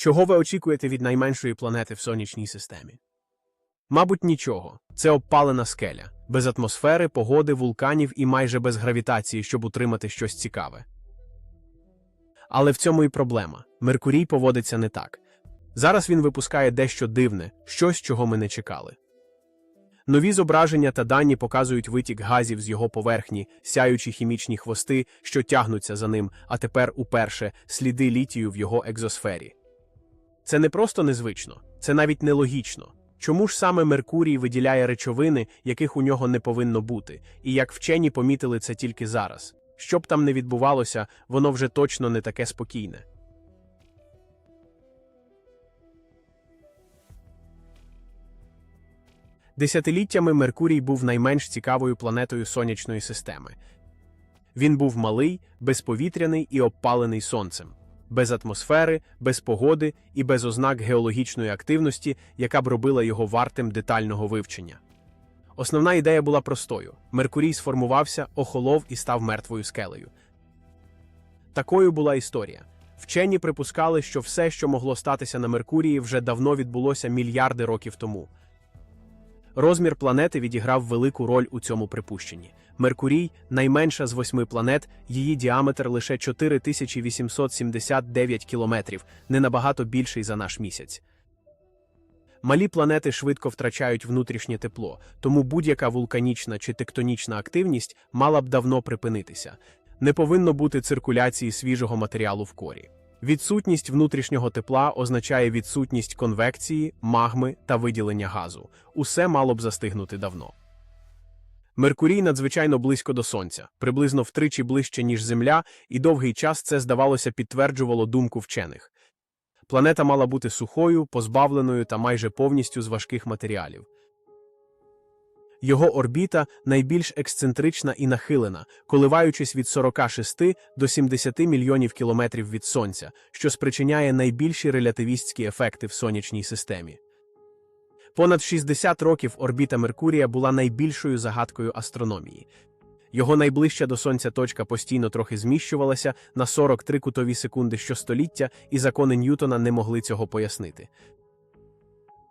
Чого ви очікуєте від найменшої планети в сонячній системі? Мабуть, нічого. Це обпалена скеля, без атмосфери, погоди, вулканів і майже без гравітації, щоб утримати щось цікаве. Але в цьому і проблема. Меркурій поводиться не так. Зараз він випускає дещо дивне, щось, чого ми не чекали. Нові зображення та дані показують витік газів з його поверхні, сяючі хімічні хвости, що тягнуться за ним, а тепер уперше сліди літію в його екзосфері. Це не просто незвично, це навіть нелогічно. Чому ж саме Меркурій виділяє речовини, яких у нього не повинно бути, і як вчені помітили це тільки зараз? Що б там не відбувалося, воно вже точно не таке спокійне. Десятиліттями Меркурій був найменш цікавою планетою сонячної системи. Він був малий, безповітряний і обпалений сонцем, без атмосфери, без погоди і без ознак геологічної активності, яка б робила його вартим детального вивчення. Основна ідея була простою: Меркурій сформувався, охолов і став мертвою скелею. Такою була історія. Вчені припускали, що все, що могло статися на Меркурії, вже давно відбулося мільярди років тому. Розмір планети відіграв велику роль у цьому припущенні. Меркурій найменша з восьми планет, її діаметр лише 4879 кілометрів, не набагато більший за наш місяць. Малі планети швидко втрачають внутрішнє тепло, тому будь-яка вулканічна чи тектонічна активність мала б давно припинитися. Не повинно бути циркуляції свіжого матеріалу в корі. Відсутність внутрішнього тепла означає відсутність конвекції, магми та виділення газу. Усе мало б застигнути давно. Меркурій надзвичайно близько до Сонця, приблизно втричі ближче, ніж Земля, і довгий час це, здавалося, підтверджувало думку вчених. Планета мала бути сухою, позбавленою та майже повністю з важких матеріалів. Його орбіта найбільш ексцентрична і нахилена, коливаючись від 46 до 70 мільйонів кілометрів від Сонця, що спричиняє найбільші релятивістські ефекти в сонячній системі. Понад 60 років орбіта Меркурія була найбільшою загадкою астрономії. Його найближча до Сонця точка постійно трохи зміщувалася на 43 кутові секунди щостоліття, і закони Ньютона не могли цього пояснити.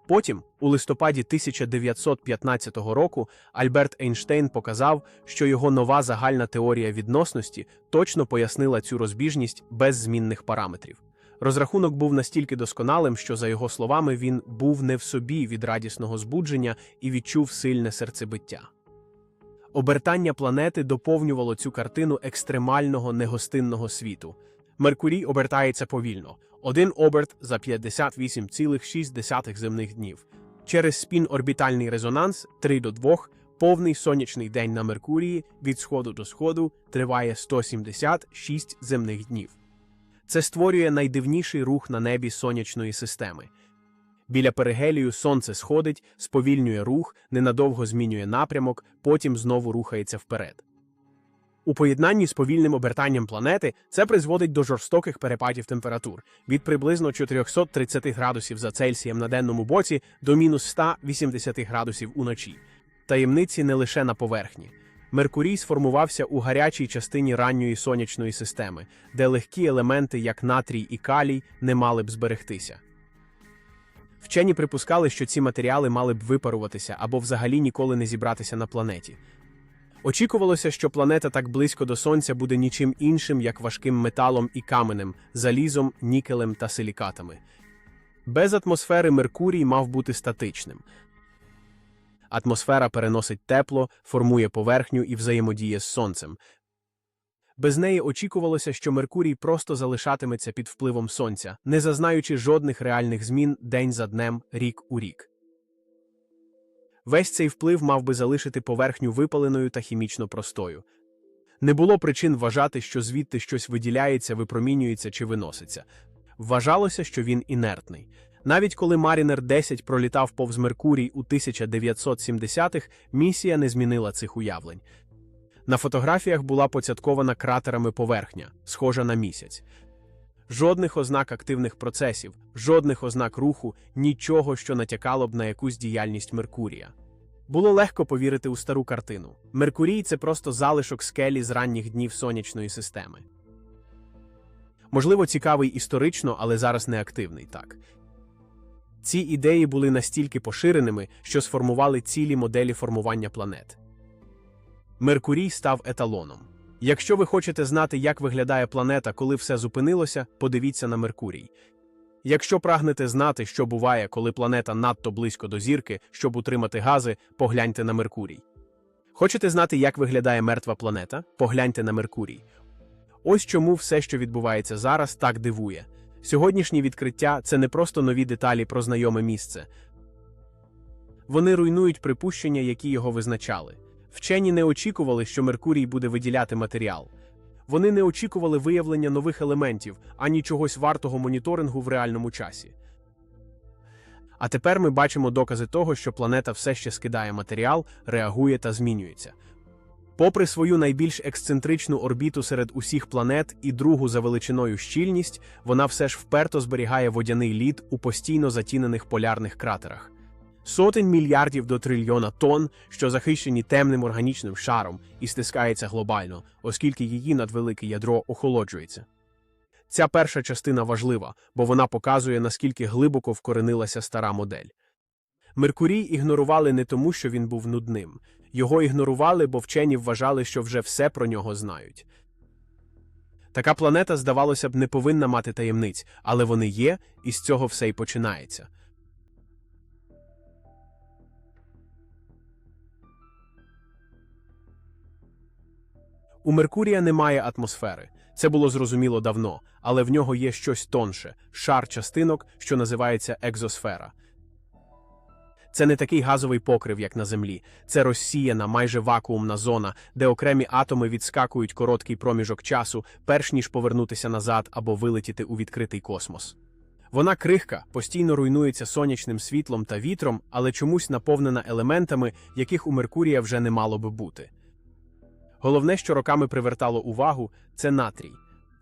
Потім, у листопаді 1915 року, Альберт Ейнштейн показав, що його нова загальна теорія відносності точно пояснила цю розбіжність без змінних параметрів. Розрахунок був настільки досконалим, що, за його словами, він був не в собі від радісного збудження і відчув сильне серцебиття. Обертання планети доповнювало цю картину екстремального негостинного світу. Меркурій обертається повільно, один оберт за 58,6 земних днів. Через спін-орбітальний резонанс 3 до 2 повний сонячний день на Меркурії від сходу до сходу триває 176 земних днів. Це створює найдивніший рух на небі сонячної системи. Біля перигелію сонце сходить, сповільнює рух, ненадовго змінює напрямок, потім знову рухається вперед. У поєднанні з повільним обертанням планети це призводить до жорстоких перепадів температур від приблизно 430 градусів за Цельсієм на денному боці до мінус 180 градусів уночі. Таємниці не лише на поверхні. Меркурій сформувався у гарячій частині ранньої сонячної системи, де легкі елементи, як натрій і калій, не мали б зберегтися. Вчені припускали, що ці матеріали мали б випаруватися або взагалі ніколи не зібратися на планеті. Очікувалося, що планета так близько до Сонця буде нічим іншим, як важким металом і каменем, залізом, нікелем та силікатами. Без атмосфери Меркурій мав бути статичним. Атмосфера переносить тепло, формує поверхню і взаємодіє з Сонцем. Без неї очікувалося, що Меркурій просто залишатиметься під впливом Сонця, не зазнаючи жодних реальних змін день за днем, рік у рік. Весь цей вплив мав би залишити поверхню випаленою та хімічно простою. Не було причин вважати, що звідти щось виділяється, випромінюється чи виноситься. Вважалося, що він інертний. Навіть коли Марінер 10 пролітав повз Меркурій у 1970-х, місія не змінила цих уявлень. На фотографіях була поцяткована кратерами поверхня, схожа на місяць. Жодних ознак активних процесів, жодних ознак руху, нічого, що натякало б на якусь діяльність Меркурія. Було легко повірити у стару картину. Меркурій це просто залишок скелі з ранніх днів сонячної системи. Можливо, цікавий історично, але зараз не активний, так. Ці ідеї були настільки поширеними, що сформували цілі моделі формування планет. Меркурій став еталоном. Якщо ви хочете знати, як виглядає планета, коли все зупинилося, подивіться на Меркурій. Якщо прагнете знати, що буває, коли планета надто близько до зірки, щоб утримати гази, погляньте на Меркурій. Хочете знати, як виглядає мертва планета? Погляньте на Меркурій. Ось чому все, що відбувається зараз, так дивує. Сьогоднішні відкриття це не просто нові деталі про знайоме місце. Вони руйнують припущення, які його визначали. Вчені не очікували, що Меркурій буде виділяти матеріал. Вони не очікували виявлення нових елементів ані чогось вартого моніторингу в реальному часі. А тепер ми бачимо докази того, що планета все ще скидає матеріал, реагує та змінюється. Попри свою найбільш ексцентричну орбіту серед усіх планет і другу за величиною щільність, вона все ж вперто зберігає водяний лід у постійно затінених полярних кратерах. Сотень мільярдів до трильйона тонн, що захищені темним органічним шаром і стискається глобально, оскільки її надвелике ядро охолоджується. Ця перша частина важлива, бо вона показує, наскільки глибоко вкоренилася стара модель. Меркурій ігнорували не тому, що він був нудним. Його ігнорували, бо вчені вважали, що вже все про нього знають. Така планета, здавалося б, не повинна мати таємниць, але вони є, і з цього все й починається. У Меркурія немає атмосфери. Це було зрозуміло давно, але в нього є щось тонше шар частинок, що називається екзосфера. Це не такий газовий покрив, як на Землі. Це розсіяна, майже вакуумна зона, де окремі атоми відскакують короткий проміжок часу, перш ніж повернутися назад або вилетіти у відкритий космос. Вона крихка, постійно руйнується сонячним світлом та вітром, але чомусь наповнена елементами, яких у Меркурія вже не мало би бути. Головне, що роками привертало увагу, це натрій.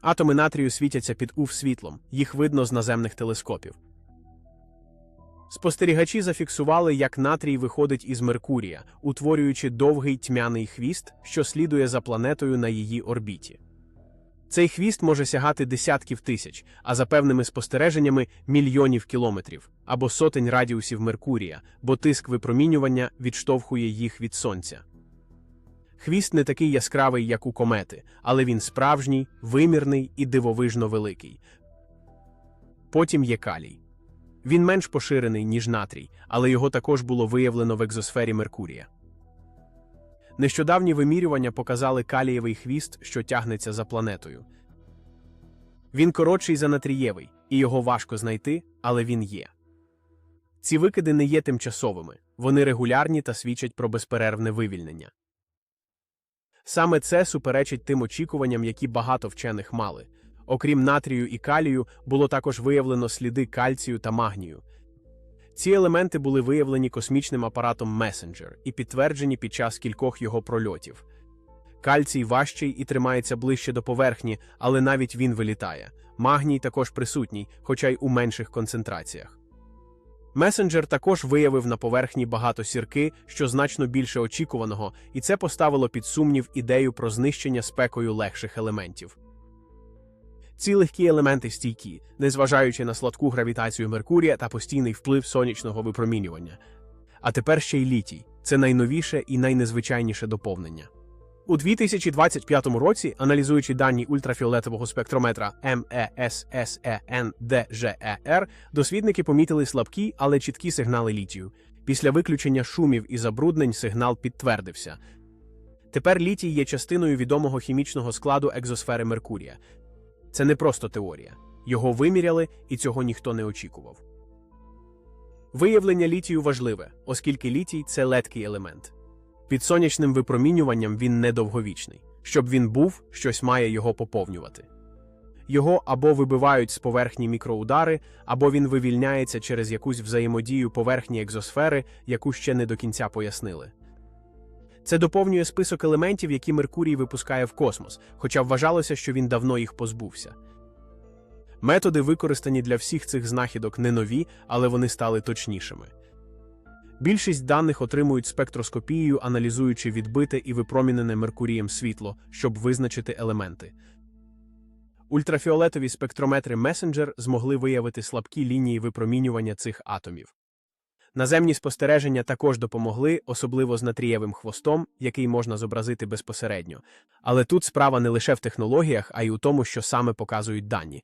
Атоми натрію світяться під ув світлом, їх видно з наземних телескопів. Спостерігачі зафіксували, як натрій виходить із Меркурія, утворюючи довгий тьмяний хвіст, що слідує за планетою на її орбіті. Цей хвіст може сягати десятків тисяч, а за певними спостереженнями мільйонів кілометрів або сотень радіусів Меркурія, бо тиск випромінювання відштовхує їх від сонця. Хвіст не такий яскравий, як у комети, але він справжній, вимірний і дивовижно великий. Потім є калій. Він менш поширений, ніж натрій, але його також було виявлено в екзосфері Меркурія. Нещодавні вимірювання показали калієвий хвіст, що тягнеться за планетою. Він коротший за натрієвий, і його важко знайти, але він є. Ці викиди не є тимчасовими, вони регулярні та свідчать про безперервне вивільнення. Саме це суперечить тим очікуванням, які багато вчених мали. Окрім натрію і калію, було також виявлено сліди кальцію та магнію. Ці елементи були виявлені космічним апаратом Messenger і підтверджені під час кількох його прольотів. Кальцій важчий і тримається ближче до поверхні, але навіть він вилітає. Магній також присутній, хоча й у менших концентраціях. Месенджер також виявив на поверхні багато сірки, що значно більше очікуваного, і це поставило під сумнів ідею про знищення спекою легших елементів. Ці легкі елементи стійкі, незважаючи на сладку гравітацію Меркурія та постійний вплив сонячного випромінювання. А тепер ще й літій це найновіше і найнезвичайніше доповнення. У 2025 році, аналізуючи дані ультрафіолетового спектрометра MESSENDGER, дослідники помітили слабкі, але чіткі сигнали літію. Після виключення шумів і забруднень сигнал підтвердився. Тепер літій є частиною відомого хімічного складу екзосфери Меркурія. Це не просто теорія. Його виміряли, і цього ніхто не очікував. Виявлення літію важливе, оскільки літій це леткий елемент. Під сонячним випромінюванням він недовговічний. Щоб він був, щось має його поповнювати. Його або вибивають з поверхні мікроудари, або він вивільняється через якусь взаємодію поверхні екзосфери, яку ще не до кінця пояснили. Це доповнює список елементів, які Меркурій випускає в космос, хоча вважалося, що він давно їх позбувся. Методи, використані для всіх цих знахідок, не нові, але вони стали точнішими. Більшість даних отримують спектроскопією, аналізуючи відбите і випромінене Меркурієм світло, щоб визначити елементи. Ультрафіолетові спектрометри Messenger змогли виявити слабкі лінії випромінювання цих атомів. Наземні спостереження також допомогли, особливо з натрієвим хвостом, який можна зобразити безпосередньо. Але тут справа не лише в технологіях, а й у тому, що саме показують дані.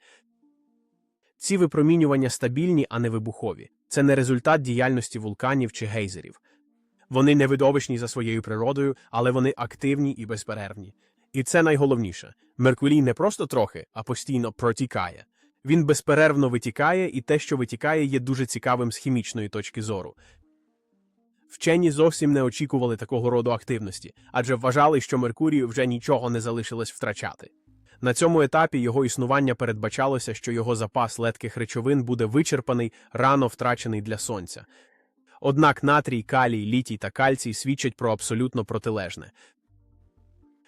Ці випромінювання стабільні, а не вибухові. Це не результат діяльності вулканів чи гейзерів. Вони не видовищні за своєю природою, але вони активні і безперервні. І це найголовніше. Меркурій не просто трохи, а постійно протікає. Він безперервно витікає, і те, що витікає, є дуже цікавим з хімічної точки зору. Вчені зовсім не очікували такого роду активності, адже вважали, що Меркурію вже нічого не залишилось втрачати. На цьому етапі його існування передбачалося, що його запас летких речовин буде вичерпаний, рано втрачений для сонця. Однак натрій, калій, літій та кальцій свідчать про абсолютно протилежне.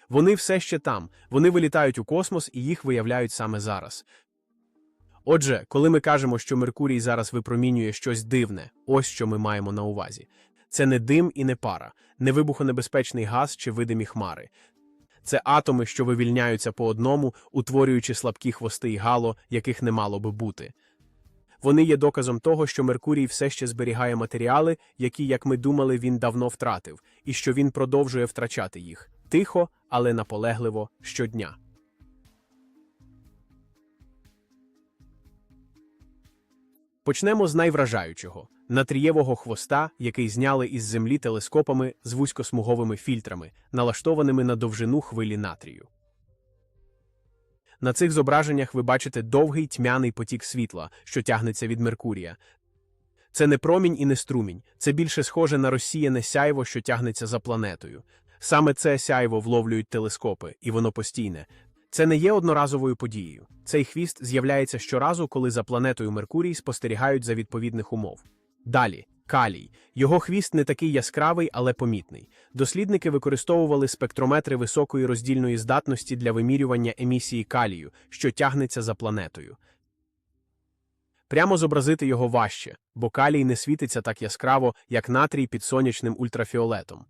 Вони все ще там, вони вилітають у космос і їх виявляють саме зараз. Отже, коли ми кажемо, що Меркурій зараз випромінює щось дивне, ось що ми маємо на увазі. Це не дим і не пара, не вибухонебезпечний газ чи видимі хмари. Це атоми, що вивільняються по одному, утворюючи слабкі хвости й гало, яких не мало би бути. Вони є доказом того, що Меркурій все ще зберігає матеріали, які, як ми думали, він давно втратив, і що він продовжує втрачати їх тихо, але наполегливо щодня. Почнемо з найвражаючого натрієвого хвоста, який зняли із землі телескопами з вузькосмуговими фільтрами, налаштованими на довжину хвилі натрію. На цих зображеннях ви бачите довгий тьмяний потік світла, що тягнеться від Меркурія. Це не промінь і не струмінь, це більше схоже на розсіяне сяйво, що тягнеться за планетою. Саме це сяйво вловлюють телескопи, і воно постійне. Це не є одноразовою подією. Цей хвіст з'являється щоразу, коли за планетою Меркурій спостерігають за відповідних умов. Далі калій. Його хвіст не такий яскравий, але помітний. Дослідники використовували спектрометри високої роздільної здатності для вимірювання емісії калію, що тягнеться за планетою. Прямо зобразити його важче, бо калій не світиться так яскраво, як натрій під сонячним ультрафіолетом.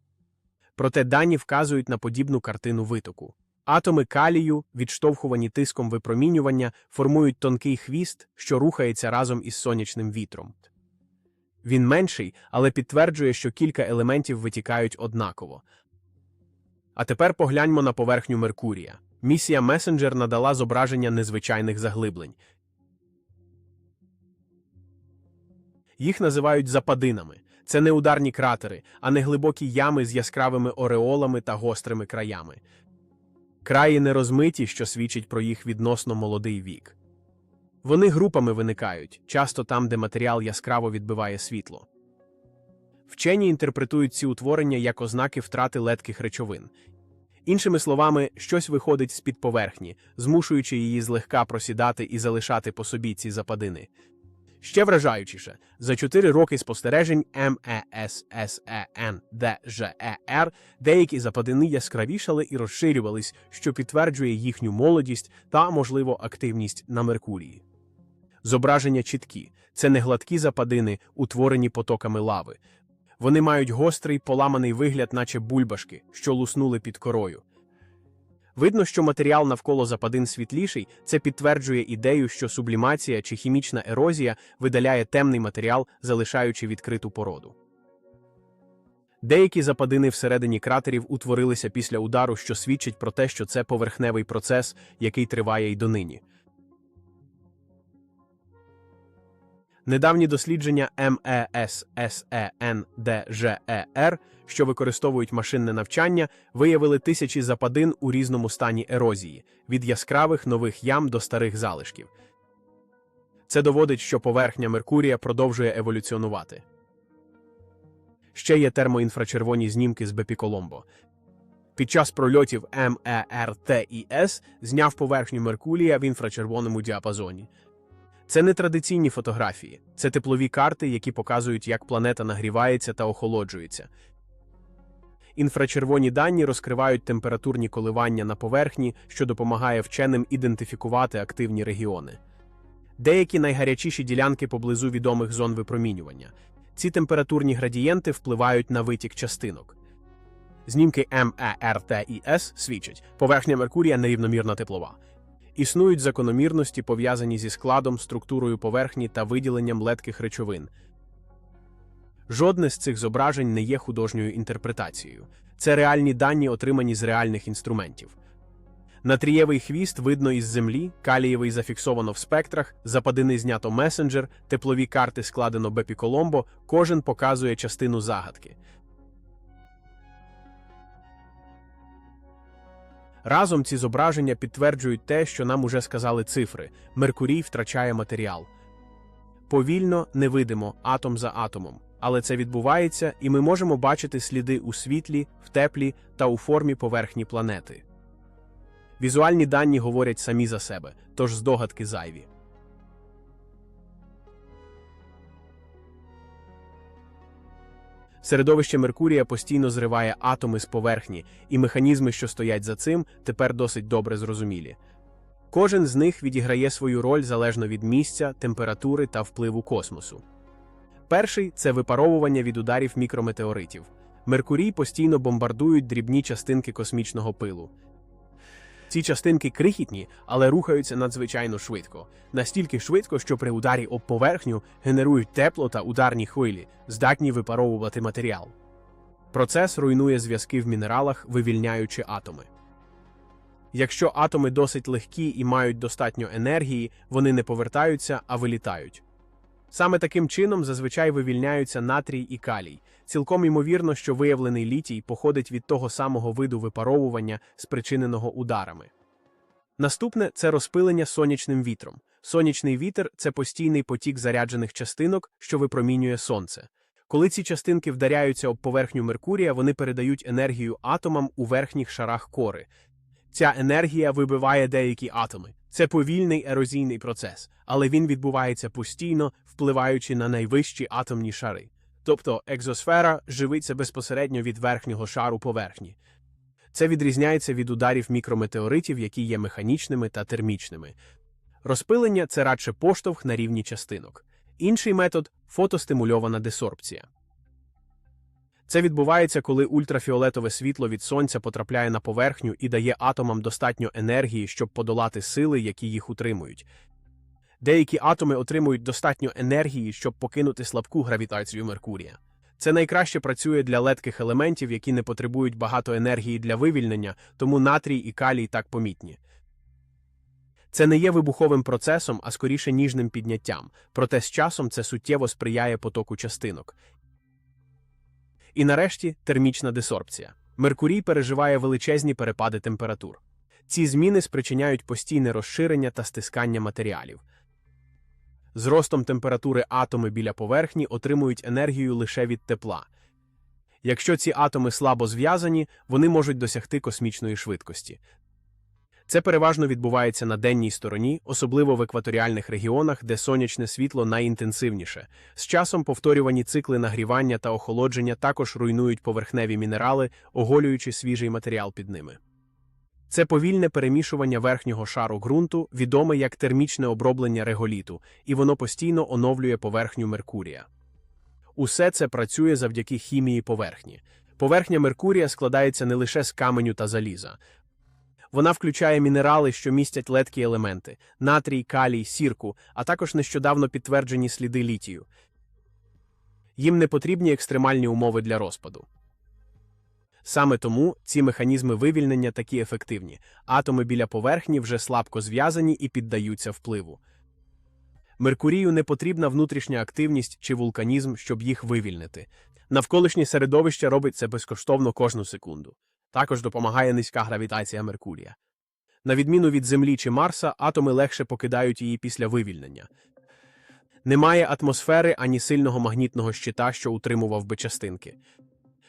Проте дані вказують на подібну картину витоку. Атоми калію, відштовхувані тиском випромінювання, формують тонкий хвіст, що рухається разом із сонячним вітром. Він менший, але підтверджує, що кілька елементів витікають однаково. А тепер погляньмо на поверхню Меркурія. Місія Месенджер надала зображення незвичайних заглиблень. Їх називають западинами. Це не ударні кратери, а не глибокі ями з яскравими ореолами та гострими краями. Краї нерозмиті, що свідчить про їх відносно молодий вік. Вони групами виникають, часто там, де матеріал яскраво відбиває світло. Вчені інтерпретують ці утворення як ознаки втрати летких речовин. Іншими словами, щось виходить з під поверхні, змушуючи її злегка просідати і залишати по собі ці западини. Ще вражаючіше, за чотири роки спостережень МЕССЕНДЖЕР деякі западини яскравішали і розширювались, що підтверджує їхню молодість та, можливо, активність на Меркурії. Зображення чіткі це не гладкі западини, утворені потоками лави. Вони мають гострий поламаний вигляд, наче бульбашки, що луснули під корою. Видно, що матеріал навколо западин світліший, це підтверджує ідею, що сублімація чи хімічна ерозія видаляє темний матеріал, залишаючи відкриту породу. Деякі западини всередині кратерів утворилися після удару, що свідчить про те, що це поверхневий процес, який триває й донині. Недавні дослідження МЕССЕНДЖЕР, що використовують машинне навчання, виявили тисячі западин у різному стані ерозії від яскравих нових ям до старих залишків. Це доводить, що поверхня Меркурія продовжує еволюціонувати. Ще є термоінфрачервоні знімки з Бепіколомбо. Під час прольотів МЕРТІС зняв поверхню Меркурія в інфрачервоному діапазоні. Це не традиційні фотографії, це теплові карти, які показують, як планета нагрівається та охолоджується. Інфрачервоні дані розкривають температурні коливання на поверхні, що допомагає вченим ідентифікувати активні регіони. Деякі найгарячіші ділянки поблизу відомих зон випромінювання. Ці температурні градієнти впливають на витік частинок. Знімки МЕРТІС свідчать, поверхня Меркурія нерівномірна теплова. Існують закономірності, пов'язані зі складом, структурою поверхні та виділенням летких речовин. Жодне з цих зображень не є художньою інтерпретацією. Це реальні дані, отримані з реальних інструментів. Натрієвий хвіст видно із землі, калієвий зафіксовано в спектрах, западини знято месенджер, теплові карти складено Бепі Коломбо, кожен показує частину загадки. Разом ці зображення підтверджують те, що нам уже сказали цифри. Меркурій втрачає матеріал. Повільно, невидимо, атом за атомом. Але це відбувається, і ми можемо бачити сліди у світлі, в теплі та у формі поверхні планети. Візуальні дані говорять самі за себе, тож здогадки зайві. Середовище Меркурія постійно зриває атоми з поверхні, і механізми, що стоять за цим, тепер досить добре зрозумілі. Кожен з них відіграє свою роль залежно від місця, температури та впливу космосу. Перший це випаровування від ударів мікрометеоритів. Меркурій постійно бомбардують дрібні частинки космічного пилу. Ці частинки крихітні, але рухаються надзвичайно швидко, настільки швидко, що при ударі об поверхню генерують тепло та ударні хвилі, здатні випаровувати матеріал. Процес руйнує зв'язки в мінералах, вивільняючи атоми. Якщо атоми досить легкі і мають достатньо енергії, вони не повертаються, а вилітають. Саме таким чином зазвичай вивільняються натрій і калій. Цілком ймовірно, що виявлений літій походить від того самого виду випаровування, спричиненого ударами. Наступне це розпилення сонячним вітром. Сонячний вітер це постійний потік заряджених частинок, що випромінює сонце. Коли ці частинки вдаряються об поверхню Меркурія, вони передають енергію атомам у верхніх шарах кори. Ця енергія вибиває деякі атоми. Це повільний ерозійний процес, але він відбувається постійно, впливаючи на найвищі атомні шари. Тобто екзосфера живиться безпосередньо від верхнього шару поверхні. Це відрізняється від ударів мікрометеоритів, які є механічними та термічними. Розпилення це радше поштовх на рівні частинок. Інший метод фотостимульована десорбція. Це відбувається, коли ультрафіолетове світло від сонця потрапляє на поверхню і дає атомам достатньо енергії, щоб подолати сили, які їх утримують. Деякі атоми отримують достатньо енергії, щоб покинути слабку гравітацію Меркурія. Це найкраще працює для летких елементів, які не потребують багато енергії для вивільнення, тому натрій і калій так помітні. Це не є вибуховим процесом, а скоріше ніжним підняттям, проте з часом це суттєво сприяє потоку частинок. І нарешті термічна десорбція. Меркурій переживає величезні перепади температур. Ці зміни спричиняють постійне розширення та стискання матеріалів. З ростом температури атоми біля поверхні отримують енергію лише від тепла. Якщо ці атоми слабо зв'язані, вони можуть досягти космічної швидкості. Це переважно відбувається на денній стороні, особливо в екваторіальних регіонах, де сонячне світло найінтенсивніше. З часом повторювані цикли нагрівання та охолодження також руйнують поверхневі мінерали, оголюючи свіжий матеріал під ними. Це повільне перемішування верхнього шару ґрунту, відоме як термічне оброблення реголіту, і воно постійно оновлює поверхню Меркурія. Усе це працює завдяки хімії поверхні. Поверхня Меркурія складається не лише з каменю та заліза. Вона включає мінерали, що містять леткі елементи натрій, калій, сірку, а також нещодавно підтверджені сліди літію. Їм не потрібні екстремальні умови для розпаду. Саме тому ці механізми вивільнення такі ефективні, атоми біля поверхні вже слабко зв'язані і піддаються впливу. Меркурію не потрібна внутрішня активність чи вулканізм, щоб їх вивільнити. Навколишнє середовище робить це безкоштовно кожну секунду. Також допомагає низька гравітація Меркурія. На відміну від Землі чи Марса, атоми легше покидають її після вивільнення. Немає атмосфери ані сильного магнітного щита, що утримував би частинки.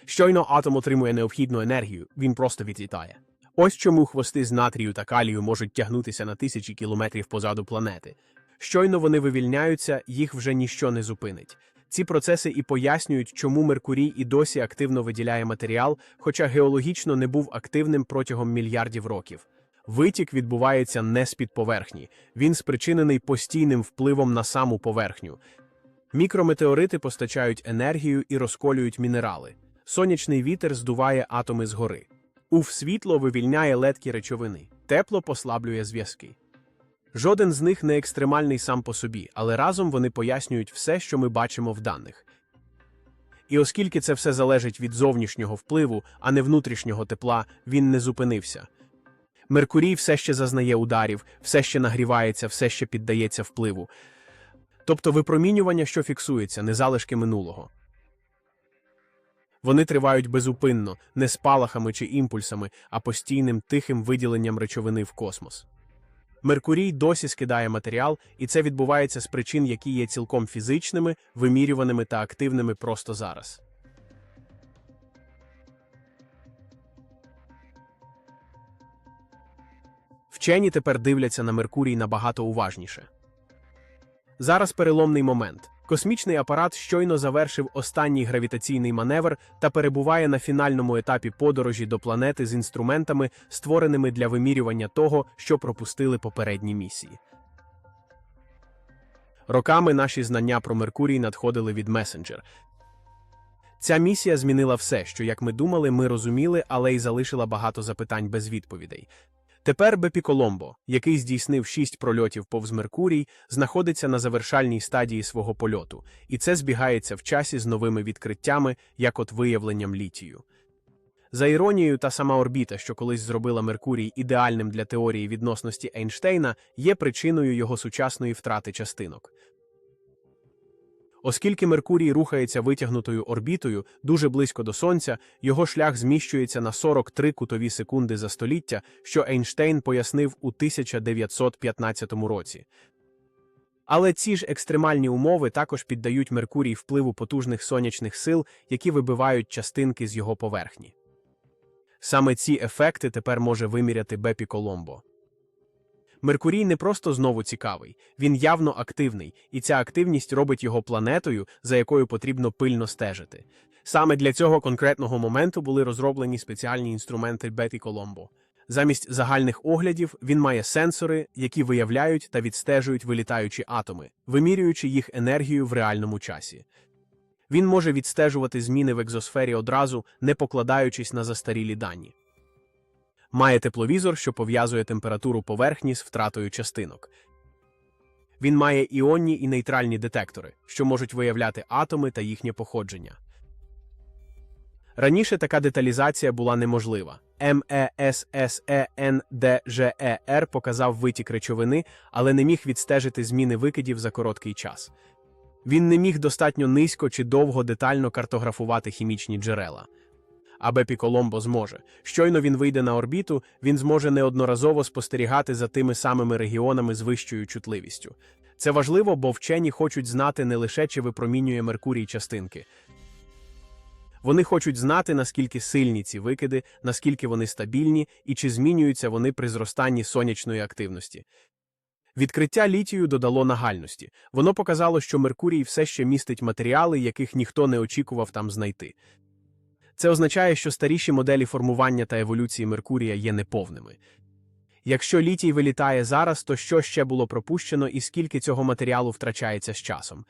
Щойно атом отримує необхідну енергію, він просто відлітає. Ось чому хвости з натрію та калію можуть тягнутися на тисячі кілометрів позаду планети. Щойно вони вивільняються, їх вже ніщо не зупинить. Ці процеси і пояснюють, чому Меркурій і досі активно виділяє матеріал, хоча геологічно не був активним протягом мільярдів років. Витік відбувається не з-під поверхні, він спричинений постійним впливом на саму поверхню. Мікрометеорити постачають енергію і розколюють мінерали. Сонячний вітер здуває атоми згори. Ув світло вивільняє леткі речовини, тепло послаблює зв'язки. Жоден з них не екстремальний сам по собі, але разом вони пояснюють все, що ми бачимо в даних. І оскільки це все залежить від зовнішнього впливу, а не внутрішнього тепла, він не зупинився. Меркурій все ще зазнає ударів, все ще нагрівається, все ще піддається впливу. Тобто випромінювання, що фіксується, не залишки минулого. Вони тривають безупинно, не спалахами чи імпульсами, а постійним тихим виділенням речовини в космос. Меркурій досі скидає матеріал, і це відбувається з причин, які є цілком фізичними, вимірюваними та активними просто зараз. Вчені тепер дивляться на Меркурій набагато уважніше. Зараз переломний момент. Космічний апарат щойно завершив останній гравітаційний маневр та перебуває на фінальному етапі подорожі до планети з інструментами, створеними для вимірювання того, що пропустили попередні місії. Роками наші знання про Меркурій надходили від месенджер. Ця місія змінила все, що, як ми думали, ми розуміли, але й залишила багато запитань без відповідей. Тепер Бепіколомбо, який здійснив шість прольотів повз Меркурій, знаходиться на завершальній стадії свого польоту, і це збігається в часі з новими відкриттями, як от виявленням літію. За іронією, та сама орбіта, що колись зробила Меркурій ідеальним для теорії відносності Ейнштейна, є причиною його сучасної втрати частинок. Оскільки Меркурій рухається витягнутою орбітою дуже близько до Сонця, його шлях зміщується на 43 кутові секунди за століття, що Ейнштейн пояснив у 1915 році. Але ці ж екстремальні умови також піддають Меркурій впливу потужних сонячних сил, які вибивають частинки з його поверхні. Саме ці ефекти тепер може виміряти Бепі Коломбо. Меркурій не просто знову цікавий, він явно активний, і ця активність робить його планетою, за якою потрібно пильно стежити. Саме для цього конкретного моменту були розроблені спеціальні інструменти Беті Коломбо. Замість загальних оглядів він має сенсори, які виявляють та відстежують вилітаючі атоми, вимірюючи їх енергію в реальному часі. Він може відстежувати зміни в екзосфері одразу, не покладаючись на застарілі дані. Має тепловізор, що пов'язує температуру поверхні з втратою частинок. Він має іонні і нейтральні детектори, що можуть виявляти атоми та їхнє походження. Раніше така деталізація була неможлива. МЕССЕНДЖЕР показав витік речовини, але не міг відстежити зміни викидів за короткий час. Він не міг достатньо низько чи довго детально картографувати хімічні джерела. А Бепі Коломбо зможе. Щойно він вийде на орбіту, він зможе неодноразово спостерігати за тими самими регіонами з вищою чутливістю. Це важливо, бо вчені хочуть знати не лише чи випромінює Меркурій частинки. Вони хочуть знати, наскільки сильні ці викиди, наскільки вони стабільні і чи змінюються вони при зростанні сонячної активності. Відкриття літію додало нагальності. Воно показало, що Меркурій все ще містить матеріали, яких ніхто не очікував там знайти. Це означає, що старіші моделі формування та еволюції Меркурія є неповними. Якщо літій вилітає зараз, то що ще було пропущено і скільки цього матеріалу втрачається з часом?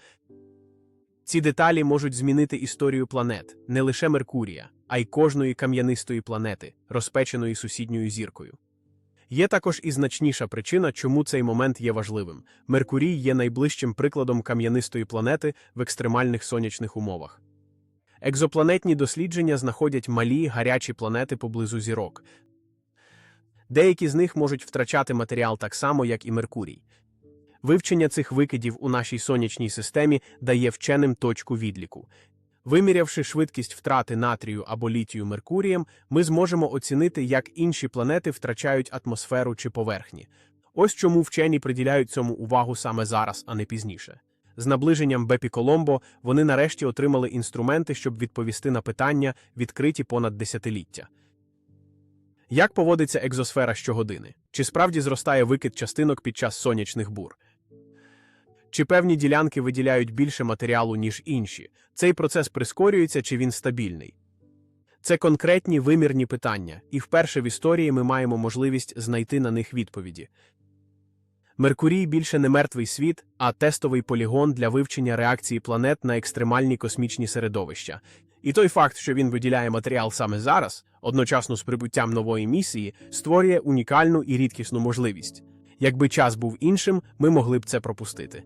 Ці деталі можуть змінити історію планет не лише Меркурія, а й кожної кам'янистої планети, розпеченої сусідньою зіркою. Є також і значніша причина, чому цей момент є важливим. Меркурій є найближчим прикладом кам'янистої планети в екстремальних сонячних умовах. Екзопланетні дослідження знаходять малі гарячі планети поблизу зірок. Деякі з них можуть втрачати матеріал так само, як і Меркурій. Вивчення цих викидів у нашій сонячній системі дає вченим точку відліку. Вимірявши швидкість втрати натрію або літію Меркурієм, ми зможемо оцінити, як інші планети втрачають атмосферу чи поверхні. Ось чому вчені приділяють цьому увагу саме зараз, а не пізніше. З наближенням Бепі Коломбо вони нарешті отримали інструменти, щоб відповісти на питання, відкриті понад десятиліття. Як поводиться екзосфера щогодини? Чи справді зростає викид частинок під час сонячних бур? Чи певні ділянки виділяють більше матеріалу, ніж інші? Цей процес прискорюється чи він стабільний? Це конкретні вимірні питання, і вперше в історії ми маємо можливість знайти на них відповіді. Меркурій більше не мертвий світ, а тестовий полігон для вивчення реакції планет на екстремальні космічні середовища. І той факт, що він виділяє матеріал саме зараз, одночасно з прибуттям нової місії, створює унікальну і рідкісну можливість. Якби час був іншим, ми могли б це пропустити.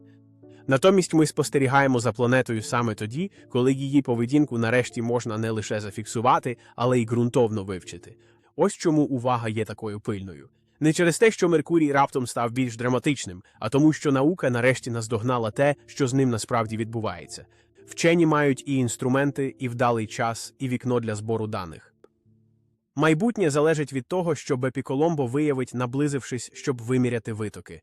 Натомість ми спостерігаємо за планетою саме тоді, коли її поведінку нарешті можна не лише зафіксувати, але й ґрунтовно вивчити. Ось чому увага є такою пильною. Не через те, що Меркурій раптом став більш драматичним, а тому, що наука нарешті наздогнала те, що з ним насправді відбувається. Вчені мають і інструменти, і вдалий час, і вікно для збору даних. Майбутнє залежить від того, що Бепіколомбо виявить, наблизившись, щоб виміряти витоки.